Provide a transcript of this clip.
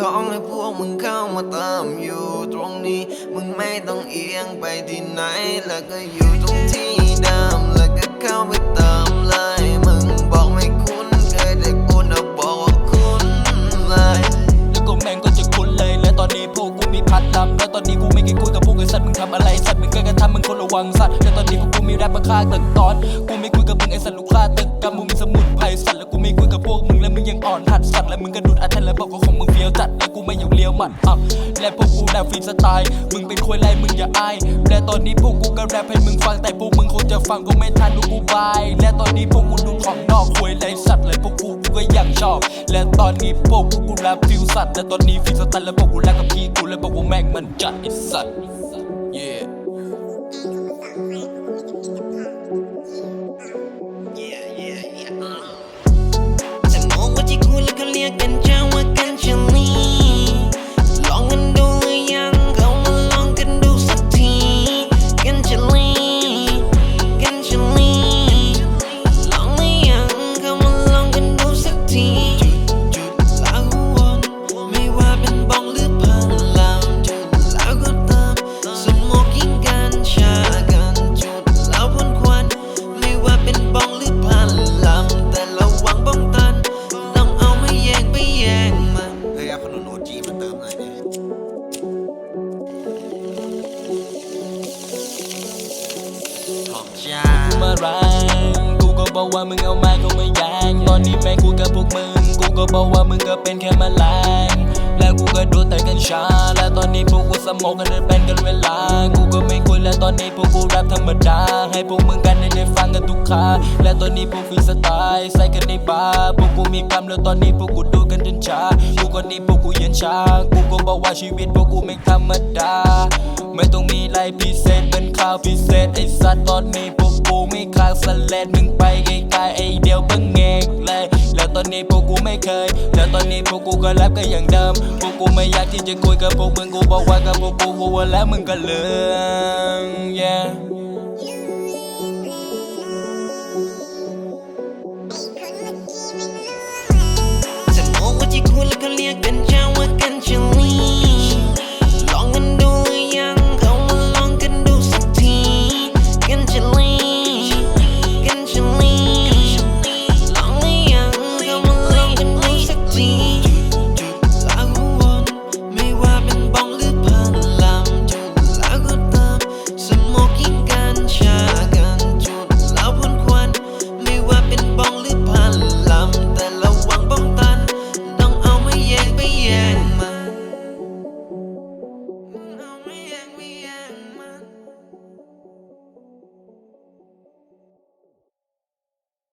ของให้พวกมึงเข้ามาเติมอยู่ตรงนี้ มึงไม่ต้องเอียงไปที่ไหน แล้วก็อยู่ตรงที่เดิมแล้วก็เข้าไปเติมเลย มึงบอกไม่คุ้นเคยแต่คุณเอาบอกว่าคุ้นเลย แล้วก็แม่งก็จะคุ้นเลย และตอนนี้พวกกูมีพัดลำแล้วตอนนี้กูไม่กินกูแต่พวกไอ้สัตว์มึงทำอะไรสัตว์มึงก็กันทำมึงคนระวังสัตว์แต่ตอนนี้พวกกูมีแรปมาฆ่าตึกตอน กูไม่คุยกับมึงไอ้สัตว์ลูกฆ่าตึกกับมึงมีสมุนไพรสัตว์ ยังอ่อนหัดสัตว์และมึงก็ดูดอัดแทนแล้วบอกว่าของมึงเฟี้ยวจัดและกูไม่อยู่เลี้ยวหมัดอะและพวกกูแรปฟรีสไตล์มึงเป็นควยไรมึงอย่าอายและตอนนี้พวกกูก็แรปให้มึงฟังแต่พวกมึงคงจะฟังก็ไม่ทันดูกูบายและตอนนี้พวกกูดูของนอกควยไรสัตว์และพวกกูกูก็ยังชอบ และตอนนี้พวกกูกูแรปฟิวสัตว์และตอนนี้ฟิวสไตล์และพวกกูแรปกับพี่กูและพวกกูแม่งมันจัดไอสัตว์ yeah คุ แรงกูก็บอกว่ามึงเอาไม้เข้ามาแยงตอนนี้แม่กูกับพวกมึง กูก็บอกว่ามึงก็เป็นแค่แมลงแล้วกูก็ดูแต่กัญชา และตอนนี้พวกกูสมองกันเป็นกันเวลา กูก็ไม่คุยและตอนนี้พวกกูแรปธรรมดา ให้พวกมึงกันได้ฟังกันทุกคาและตอนนี้พวกฟรีสไตล์ใส่กันในบาร์พวกกูมีกำแล้วตอนนี้พวกกูดูกันจนชากูก็นี่พวกกูเย็นชา กูก็บอกว่าชีวิตพวกกูไม่ธรรมดา ไม่ต้องมีอะไรพิเศษเป็นข้าวพิเศษไอ้สัตว์ตอนนี้พวก กูไม่คลางสเลดมึงไปไกลๆไอเดียวเพิ่งเงกเลย แล้วตอนนี้พวกกูไม่เคย แล้วตอนนี้พวกกูก็รับก็อย่างเดิม พวกกูไม่อยากที่จะคุยกับพวกมึงกูบอกว่ากับพวกกูกูว่าแล้วมึงก็เลืองแย่ฉันมองว่าที่คุณแล้วก็เรียกกัน